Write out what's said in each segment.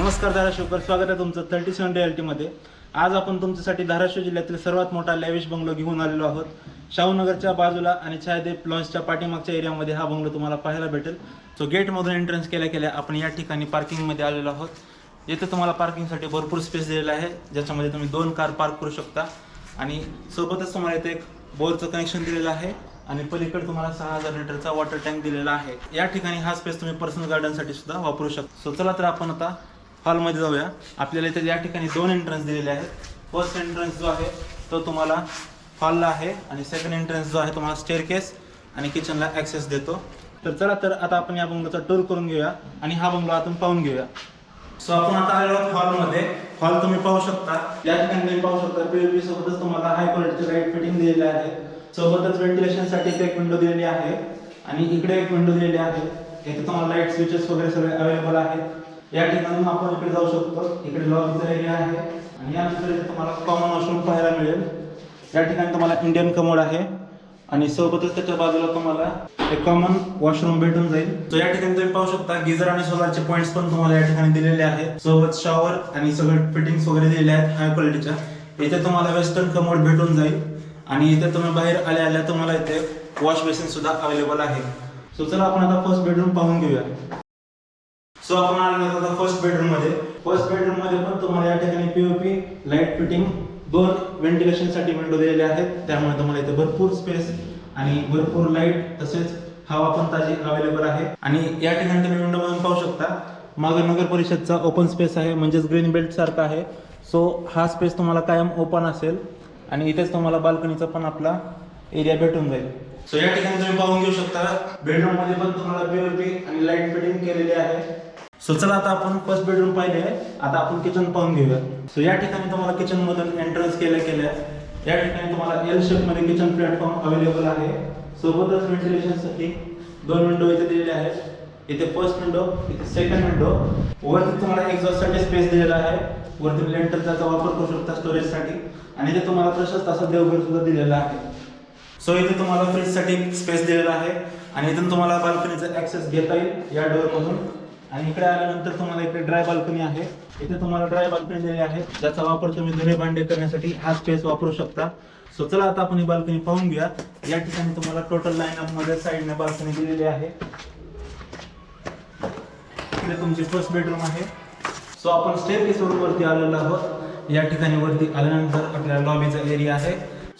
नमस्कार धाराशिवकर स्वागत आहे तुमचं थर्टी सेवन रियालिटीमध्ये आज आपण तुमच्यासाठी धाराशिव जिल्ह्यातील सर्वात मोठा लॅविश बंगलो घेऊन आलेलो आहोत. शाहूनगरच्या बाजूला आणि छायादेव लॉन्सच्या पाठीमागच्या एरियामध्ये हा बंगलो तुम्हाला पाहायला भेटेल. सो गेटमधून एंट्रन्स केल्या केल्या आपण या ठिकाणी पार्किंगमध्ये आलेलो आहोत. येथे तुम्हाला पार्किंगसाठी भरपूर स्पेस दिलेला आहे. ज्याच्यामध्ये तुम्ही दोन कार पार्क करू शकता. आणि सोबतच तुम्हाला इथे एक बोरचं कनेक्शन दिलेलं आहे. आणि पलीकडे तुम्हाला सहा हजार लिटरचा वॉटर टँक दिलेला आहे. या ठिकाणी हा स्पेस तुम्ही पर्सनल गार्डनसाठी सुद्धा वापरू शकता. सो चला तर आपण आता हॉलमध्ये जाऊया. आपल्याला इथे या ठिकाणी दोन एंट्रन्स दिलेले आहेत. फर्स्ट एंट्रन्स जो आहे तो तुम्हाला हॉलला आहे आणि सेकंड एंट्रन्स जो आहे तुम्हाला स्टेअर केस आणि किचनला ॲक्सेस देतो. तर चला तर आता आपण या बंगलाचा टूर करून घेऊया आणि हा बंगला आपण पाहून घेऊया. सो आपण आता आलेलो आहोत हॉलमध्ये हॉल तुम्ही पाहू शकता. या ठिकाणी तुम्ही पाहू शकता पीओपी सोबतच तुम्हाला हाय क्वालिटीचे लाइट फिटिंग दिलेले आहे. सोबतच व्हेंटिलेशनसाठी एक विंडो दिलेली आहे. आणि इकडे एक विंडो दिलेली आहे. इथे तुम्हाला लाइट स्विचेस वगैरे सगळे अवेलेबल आहेत. या ठिकाणी आपण इकडे जाऊ शकतो. इकडे लॉबीचा एरिया आहे. आणि यानंतर इथे तुम्हाला कॉमन वॉशरूम पाहायला मिळेल. या ठिकाणी तुम्हाला इंडियन कमोड आहे. आणि सोबतच त्याच्या बाजूला तुम्हाला एक कॉमन वॉशरूम भेटून जाईल. तो या ठिकाणी तुम्ही पाहू शकता गिझर आणि सोलारचे पॉईंट्स पण तुम्हाला या ठिकाणी दिलेले आहेत सोबत शॉवर आणि सगळं फिटिंग्स वगैरे दिलेले आहेत हाय क्वालिटीच्या इथे तुम्हाला वेस्टर्न कमोड भेटून जाईल. आणि इथे तुम्ही बाहेर आल्या आल्या तुम्हाला इथे वॉश बेसिन सुद्धा अवेलेबल आहे. सो चला आपण आता फर्स्ट बेडरूम पाहून घेऊया. सो आपण आलेलो आता फर्स्ट बेडरूममध्ये. फर्स्ट बेडरूममध्ये पण तुम्हाला या ठिकाणी पीओपी लाइट फिटिंग दोन व्हेंटिलेशनसाठी विंडो दिलेले आहेत. त्यामुळे तुम्हाला इथे भरपूर स्पेस आणि भरपूर लाइट तसेच हवा पण ताजी अवेलेबल आहे. आणि या ठिकाणी तुम्ही विंडो मधून पाहू शकता मागे नगर परिषदचा ओपन स्पेस आहे म्हणजेच ग्रीन बेल्ट सारखा आहे. सो हा स्पेस तुम्हाला कायम ओपन असेल आणि इथेच तुम्हाला बाल्कनीचा पण आपला एरिया भेटून जाईल. सो या ठिकाणी तुम्ही पाहून घेऊ शकता बेडरूममध्ये पण तुम्हाला पीओपी आणि लाइट फिटिंग केलेली आहे. सो चला आता आपण फर्स्ट बेडरूम पाहिले. आहे आता आपण किचन पाहून घेऊया. सो या ठिकाणी तुम्हाला किचन मधून एंट्रन्स केल्या केल्या. या ठिकाणी तुम्हाला एल शेपमध्ये किचन प्लॅटफॉर्म अवेलेबल आहे. सोबतच व्हेंटिलेशनसाठी दोन विंडो इथे दिलेले आहेत. इथे फर्स्ट विंडो इथे सेकंड विंडो वरती तुम्हाला एक्झॉस्टसाठी स्पेस दिलेला आहे. वरती लेंटरचा वापर करू शकता स्टोरेजसाठी. आणि इथे तुम्हाला प्रशस्त तसं देवघर सुद्धा दिलेला आहे. सो इथे तुम्हाला फ्रीजसाठी स्पेस दिलेला आहे. आणि इथून तुम्हाला बाल्कनीचा ऍक्सेस घेता येईल या डोअर मधून. आणि इकडे आल्यानंतर तुम्हाला इकडे ड्राय बाल्कनी आहे. इथे तुम्हाला ड्राय बाल्कनी दिली आहे. ज्याचा वापर तुम्ही धुणे भांडे करण्यासाठी हा स्पेस वापरू शकता. सो चला आता आपण ही बाल्कनी पाहून घेऊया. या ठिकाणी तुम्हाला टोटल लाईन मध्ये साईडने बाल्कनी दिलेली आहे. इकडे तुमची फर्स्ट बेडरूम आहे. सो आपण स्टेअर केस वरती आलेलो आहोत. या ठिकाणी वरती आल्यानंतर आपल्याला लॉबीचा एरिया आहे.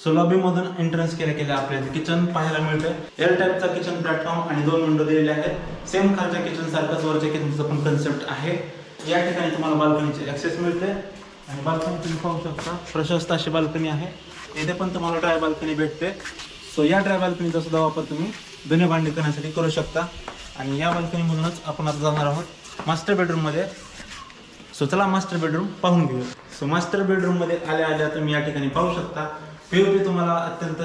सो लॉबी मधून एंट्रन्स केल्या केल्या आपल्याला. किचन पाहायला मिळतंय. एअर टाईपचा किचन प्लॅटफॉर्म आणि दोन विंडो दिलेले आहेत. सेम खालच्या किचन सारखंच वरच्या किचनचं पण कन्सेप्ट आहे. या ठिकाणी तुम्हाला बाल्कनीचे ऍक्सेस मिळते आणि बाल्कनी तुम्ही पाहू शकता प्रशस्त अशी बाल्कनी आहे. इथे पण तुम्हाला ड्राय बाल्कनी भेटते सो या ड्राय बाल्कनीचा सुद्धा वापर तुम्ही धुणे भांडी करण्यासाठी करू शकता. आणि या बाल्कनीमधूनच आपण आता जाणार आहोत मास्टर बेडरूममध्ये सो चला मास्टर बेडरूम पाहून घेऊया. सो मास्टर बेडरूममध्ये आल्या आल्या तुम्ही या ठिकाणी पाहू शकता. पीओपी तुम्हाला अत्यंत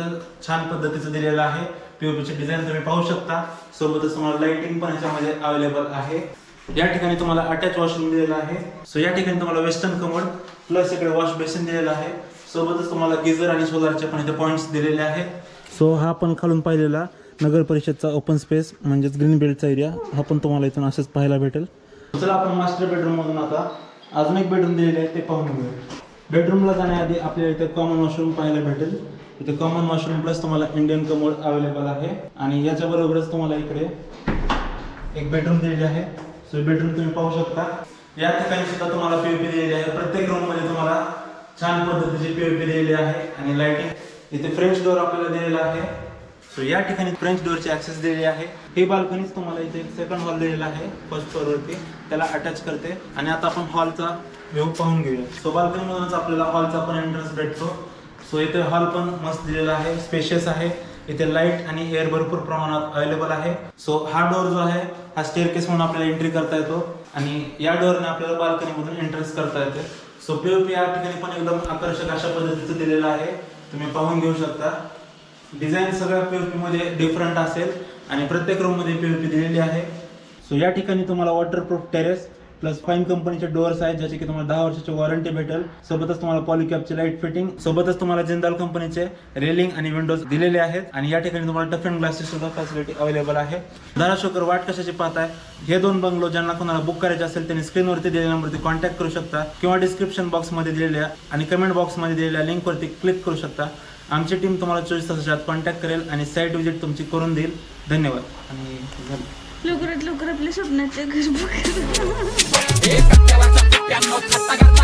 छान पद्धतीचं दिलेलं आहे. पीओपीचे डिझाईन तुम्ही पाहू शकता. सोबतच तुम्हाला लाइटिंग पण याच्यामध्ये अवेलेबल आहे. या ठिकाणी तुम्हाला अटॅच वॉशरूम दिलेला आहे. सो या ठिकाणी तुम्हाला वेस्टर्न कमोड प्लस इकडे वॉश बेसिन दिलेलं आहे. सोबतच तुम्हाला गिझर आणि सोलारचे पण इथे पॉईंट्स दिलेले आहेत. सो हा पण खालून पाहिलेला नगर परिषदचा ओपन स्पेस म्हणजेच ग्रीन बेल्टचा एरिया हा पण तुम्हाला इथून असंच पाहायला भेटेल. चला आपण मास्टर बेडरूम मधून आता अजून एक बेडरूम दिलेले आहे ते पाहून घेऊया. बेडरूमला जाण्याआधी आपल्याला इथे कॉमन वॉशरूम पाहायला भेटेल. इथे कॉमन वॉशरूम प्लस तुम्हाला इंडियन कमोड अवेलेबल आहे. आणि याच्या बरोबरच तुम्हाला इकडे एक बेडरूम दिलेली आहे. सो बेडरूम तुम्ही पाहू शकता. या ठिकाणी सुद्धा तुम्हाला पीओपी दिलेली आहे. प्रत्येक रूममध्ये तुम्हाला छान पद्धतीची पीओपी दिलेली आहे. आणि लाइटिंग इथे फ्रेंच डोअर आपल्याला दिलेला आहे. सो या ठिकाणी फ्रेंच डोअरची ऍक्सेस दिलेली आहे. ही बाल्कनीच तुम्हाला इथे एक सेकंड हॉल दिलेला आहे फर्स्ट फ्लोअर वरती. त्याला अटॅच करते. आणि आता आपण हॉलचा व्ह्यू पाहून घेऊया. सो बाल्कनीमधूनच आपल्याला हॉलचा पण एंट्रन्स भेटतो. सो इथे हॉल पण मस्त दिलेला आहे स्पेशियस आहे. इथे लाइट आणि एअर भरपूर प्रमाणात अवेलेबल आहे. सो हा डोअर जो आहे हा स्टेअर केस म्हणून आपल्याला एंट्री करता येतो. आणि या डोअरने आपल्याला बाल्कनी मधून एंट्रन्स करता येते. सो पीओपी या ठिकाणी पण एकदम आकर्षक अशा पद्धतीचं दिलेलं आहे. तुम्ही पाहून घेऊ शकता. डिझाईन सगळ्या पीओपी मध्ये डिफरंट असेल आणि प्रत्येक रूममध्ये पीओपी दिलेली आहे. सो या ठिकाणी तुम्हाला वॉटरप्रूफ टेरेस प्लस फाईन कंपनीचे डोअर्स आहेत ज्याचे की तुम्हाला दहा वर्षाची वॉरंटी भेटेल. सोबतच तुम्हाला पॉलिकॅपचे लाइट फिटिंग सोबतच तुम्हाला जिंदाल कंपनीचे रेलिंग आणि विंडोज दिलेले आहेत. आणि या ठिकाणी तुम्हाला टफ अँड सुद्धा फॅसिलिटी अवेलेबल आहे. धराशोकर वाट कशाची पाहताय? हे दोन बंगलो ज्यांना कोणाला बुक करायचे असेल त्यांनी स्क्रीनवरती दिलेल्या नंबरवरती कॉन्टॅक्ट करू शकता किंवा डिस्क्रिप्शन बॉक्समध्ये दिलेल्या आणि कमेंट बॉक्समध्ये दिलेल्या लिंकवरती क्लिक करू शकता. आमची टीम तुम्हाला चोवीस तासाच्या आत कॉन्टॅक्ट करेल आणि साईट व्हिजिट तुमची करून देईल. धन्यवाद. आणि झालं. लवकरात लवकर आपल्या स्वप्नाचे घर बघा